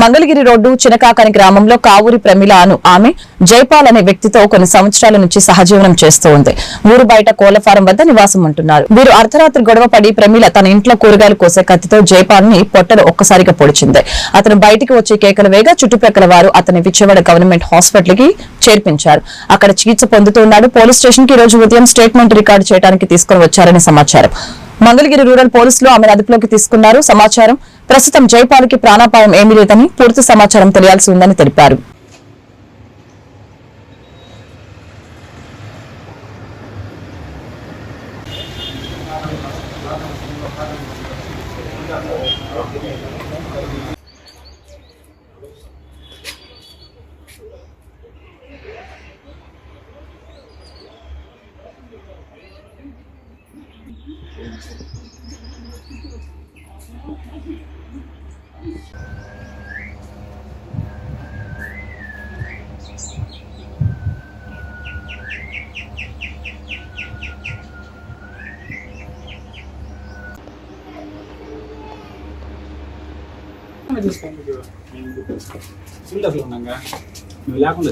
Mangalagiri road చినకాకని గ్రామంలో కావూరి ప్రమిళ అను ఆమె జైపాల్ అనే వ్యక్తితో కొన్ని సంవత్సరాల నుంచి సహజీవనం చేస్తూ ఉంది. ఊరు బయట కోళ్ళ ఫారం వద్ద నివాసం ఉంటున్నారు. వీరు అర్ధరాత్రి గొడవ పడి ప్రమిళ తన ఇంట్లో కూరగాయలు కోసే కత్తితో జైపాల్ని పొట్టలు ఒక్కసారిగా పొడిచింది. అతను బయటికి వచ్చి కేకలు వేగా చుట్టుప్రక్కల వారు అతని విజయవాడ గవర్నమెంట్ హాస్పిటల్కి చేర్పించారు. అక్కడ చికిత్స పొందుతున్నాడు పోలీస్ స్టేషన్కి రోజు ఉదయం స్టేట్మెంట్ రికార్డు చేయడానికి తీసుకుని వచ్చారని సమాచారం. మంగళగిరి రూరల్ పోలీసులు ఆమెను అదుపులోకి తీసుకున్నారు. సమాచారం ప్రస్తుతం జైపాల్కి ప్రాణాపాయం ఏమీ లేదని పూర్తి సమాచారం తెలియాల్సి ఉందని తెలిపారు. చూసుకోండి ఫుల్ అసలు ఉన్నాగా నువ్వు లేకుండా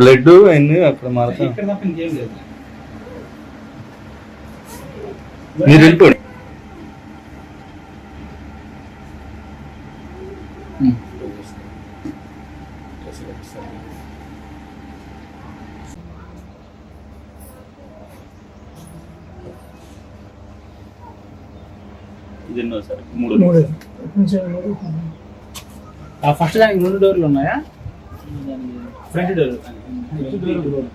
blood అన్ని అక్కడ మారుతా మీరు వెళ్ళిపోండి. ఇది ఎన్నో సార్? మూడు ఆ ఫస్ట్ దానికి రెండు డోర్లు ఉన్నాయా? Front door front door